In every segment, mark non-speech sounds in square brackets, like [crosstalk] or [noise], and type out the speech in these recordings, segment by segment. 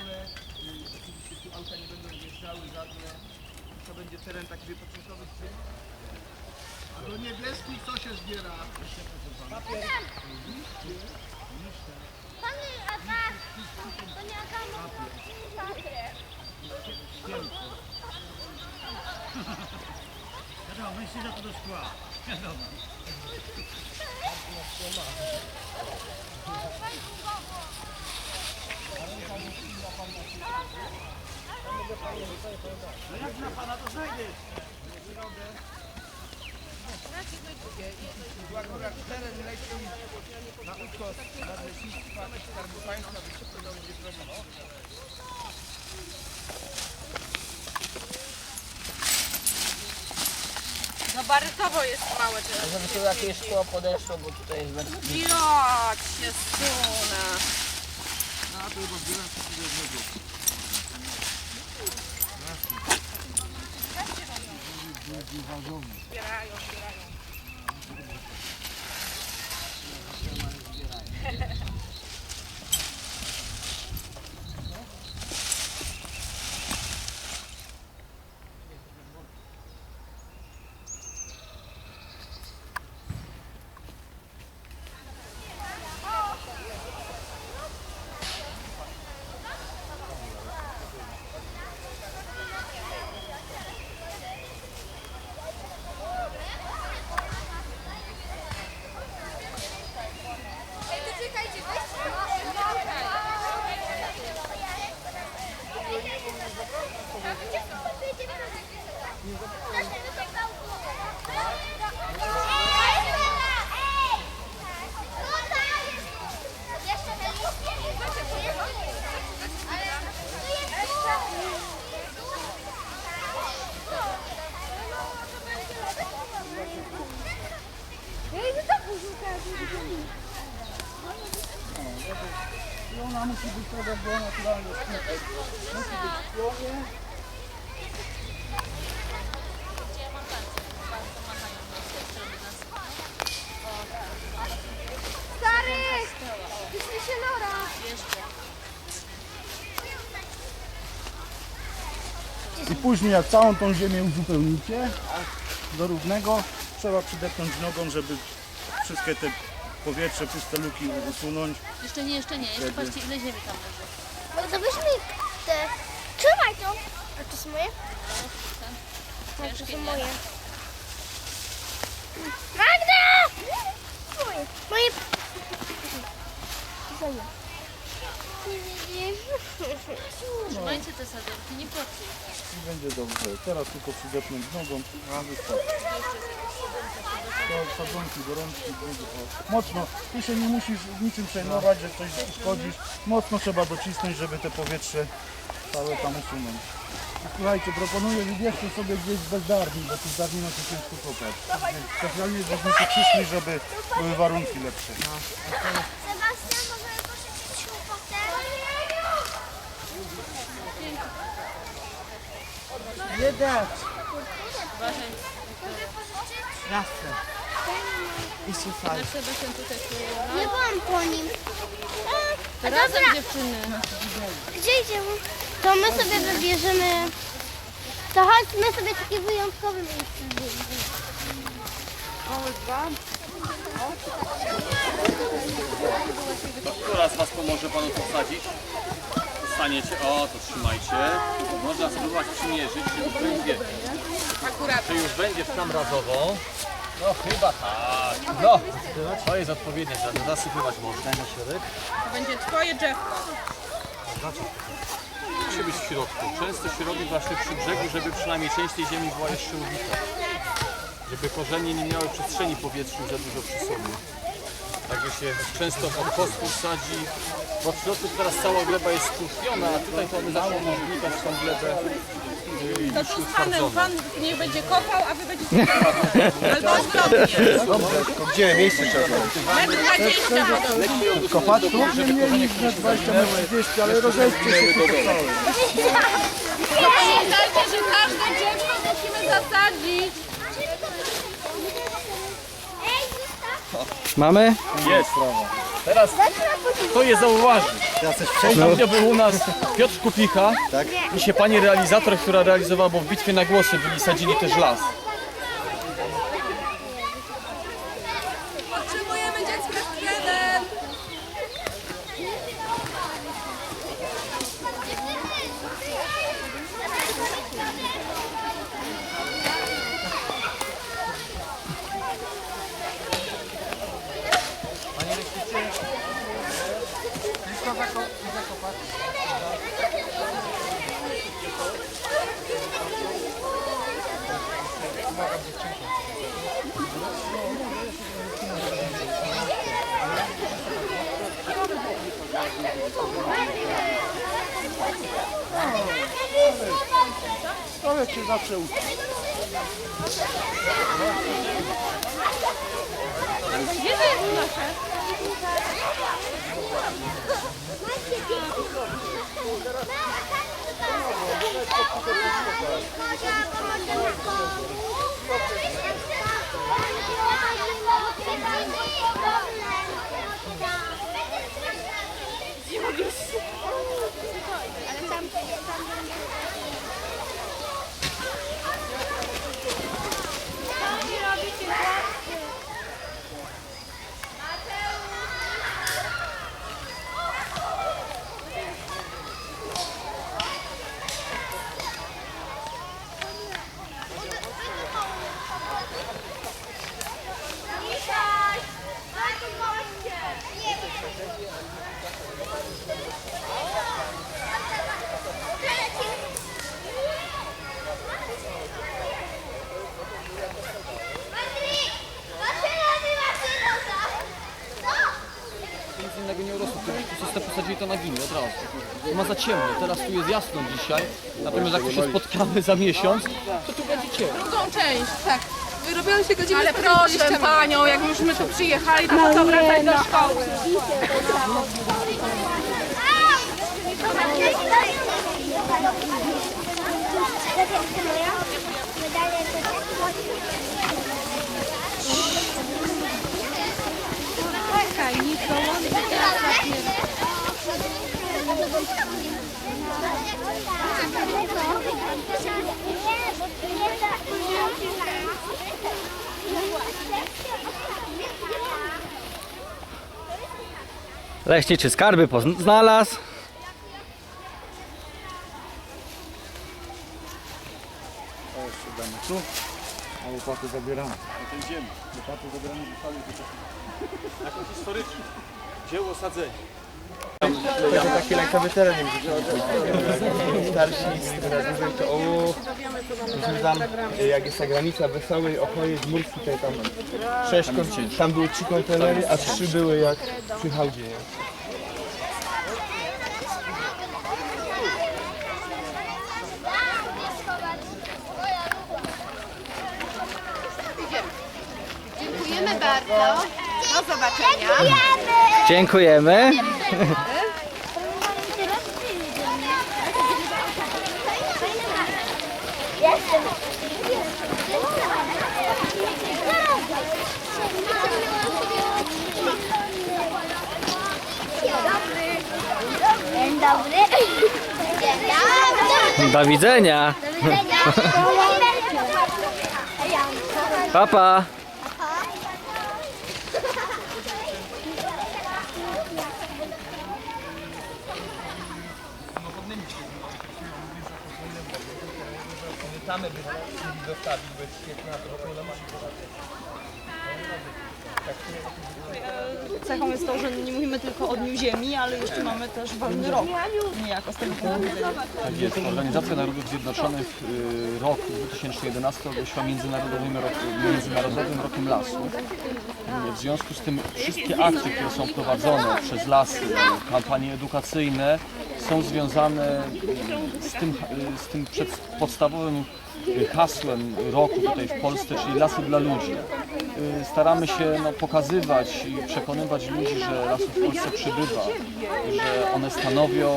y, oczywiście tu auta nie będą wjeżdżały żadne, to będzie teren taki wypoczynkowy. A do niebieskich co się zbiera? Panie Adam, to nie Adam, papier. Wiadomo, myśli, że to do szkła. Wiadomo. [laughs] No jak na pana to? Tu akurat teren leci na ukos nadleśnictwa Skarbu Państwa, to będzie zrobić. No barytowo jest małe teraz. Żeby tu jakieś szkło podeszło, bo tutaj jest bez... Jak się sunę. треба збирати сюди гнездо. Збираю, збираю. Ona musi być taka była naturalnie. Musi być w głowie. Stary, jesteśmy się Lora. I później jak całą tą ziemię uzupełnicie do równego, trzeba przydepnąć nogą, żeby wszystkie te powietrze, puste luki usunąć. Jeszcze nie, jeszcze nie. Jeszcze patrzcie ile ziemi tam leży. No to weźmy te. Trzymaj to. A to są moje? Tak, to Ciężkie, są nie? moje. Magda! Moje. Moje. Moje. Trzymajcie te saderki, nie płaccie. I będzie dobrze. Teraz tylko przydepnąć nogą. A wystarczy. To sadzonki, gorączki, będzie o. Mocno. Ty się nie musisz niczym przejmować, że coś uszkodzisz. Mocno trzeba docisnąć, żeby te powietrze całe tam usunąć. I słuchajcie, proponuję wybierzcie sobie gdzieś bezdarni, bo tu zdarni na to ciężko kopać. Specjalnie żebyśmy przyszli, żeby były warunki lepsze. Nie dać! Jasne. I. Na Sebastian tutaj Nie byłam po nim. A, a Razem dobra, dziewczyny. gdzie idziemy? To my sobie wybierzemy... To chodźmy sobie takie wyjątkowe miejsce wybierzemy. Która z Was pomoże Panu to wsadzić? Staniecie, o to trzymajcie. Można spróbować przymierzyć, czy już będzie. Czy już będzie w tam razowo? No chyba tak. No, to jest odpowiednie, że zasypywać można na środek. To będzie twoje drzewko. Musi być w środku. Często się robi właśnie przy brzegu, żeby przynajmniej część tej ziemi była jeszcze ubita. Żeby korzenie nie miały przestrzeni powietrznej za dużo przy sobie. Także się często od kostku sadzi, bo w środku teraz cała gleba jest stłupiona, a tutaj to my zaczynamy wnikać w tą glebę To tu z panem, pan niech będzie kopał, a wy będziecie Albo odwrotnie. Gdzie miejsce trzeba? Metr 20 wodą. Kopać tu? Nie mieli 20 na 30, ale rozejdźcie się tu. Pamiętajcie, że każde drzewko musimy zasadzić. Mamy? Jest. Teraz kto je zauważy? Ostatnio był u nas Piotr Kupicha i się pani realizator, która realizowała, bo w bitwie na głosy byli, sadzili też las. Człowiek się zawsze uczy. Nie mogę się. Ale tam, tam, tam, tam. Prostu posadzili to na ginie od razu. Tu ma za ciemno, teraz tu jest jasno dzisiaj, natomiast jak tu się spotkamy za miesiąc, to tu będzie ciemno. Drugą część, tak. Wyrobiły się godziny Ale proszę panią, jak już my tu przyjechali, to po co wracać do szkoły? [laughs] Leśniczy skarby znalazł. To jeszcze damy tu, a łopaty zabieramy. Łopaty zabieramy do sali, tylko Jako historyczny. Dzieło sadzenia. Taki lękowy teren im Starsi z razem to o, myśmy tam, jak jest ta granica Wesołej, Ochoje, Zmurski, to tam sześć, kon- tam były trzy kontenery, a trzy były jak przy hałdzie. nie? Dziękujemy bardzo. Do zobaczenia. Dziękujemy. Do widzenia. Do widzenia. Papa. By zostawić, bo jest świetna, to ona musi Cechą jest to, że nie mówimy tylko o Dniu Ziemi, ale jeszcze mamy też wolny rok. Niejako z tego widzenia. Tak jest. Organizacja Narodów Zjednoczonych y, rok 2011 ogłosiła Międzynarodowym, rok, Międzynarodowym Rokiem Lasu. W związku z tym wszystkie akcje, które są prowadzone przez lasy, kampanie edukacyjne są związane z tym, y, z tym podstawowym hasłem roku tutaj w Polsce, czyli lasy dla ludzi. Y, Staramy się no, pokazywać i przekonywać ludzi, że lasów w Polsce przybywa, że one stanowią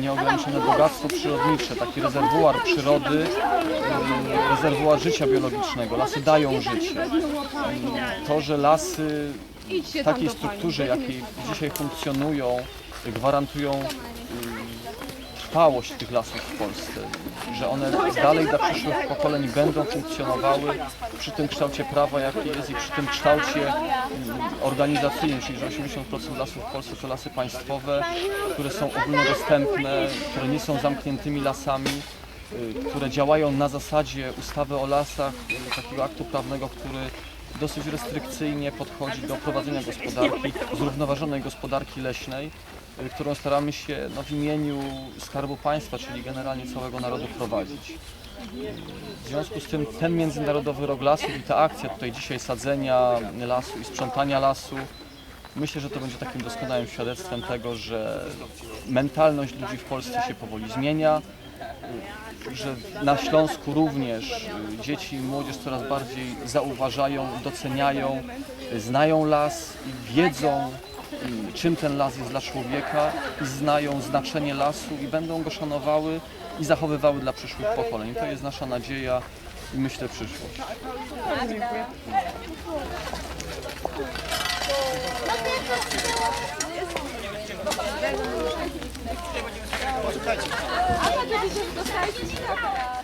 nieograniczone bogactwo przyrodnicze, taki rezerwuar przyrody, y, rezerwuar życia biologicznego. Lasy dają życie. Y, To, że lasy tam takiej strukturze, jakiej dzisiaj funkcjonują, gwarantują trwałość tych lasów w Polsce, że one dalej dla przyszłych pokoleń będą funkcjonowały przy tym kształcie prawa, jaki jest i przy tym kształcie ym, organizacyjnym, czyli że 80% lasów w Polsce to lasy państwowe, które są ogólnodostępne, które nie są zamkniętymi lasami, y, które działają na zasadzie ustawy o lasach, y, takiego aktu prawnego, który dosyć restrykcyjnie podchodzi do prowadzenia gospodarki, zrównoważonej gospodarki leśnej, y, którą staramy się no, w imieniu Skarbu Państwa, czyli generalnie całego narodu prowadzić. W związku z tym ten Międzynarodowy Rok Lasów i ta akcja tutaj dzisiaj sadzenia lasu i sprzątania lasu, myślę, że to będzie takim doskonałym świadectwem tego, że mentalność ludzi w Polsce się powoli zmienia, że na Śląsku również dzieci i młodzież coraz bardziej zauważają, doceniają, znają las i wiedzą, czym ten las jest dla człowieka i znają znaczenie lasu i będą go szanowały i zachowywały dla przyszłych pokoleń. To jest nasza nadzieja i myślę przyszłość. 아까 드셨던 사이즈 시작하라.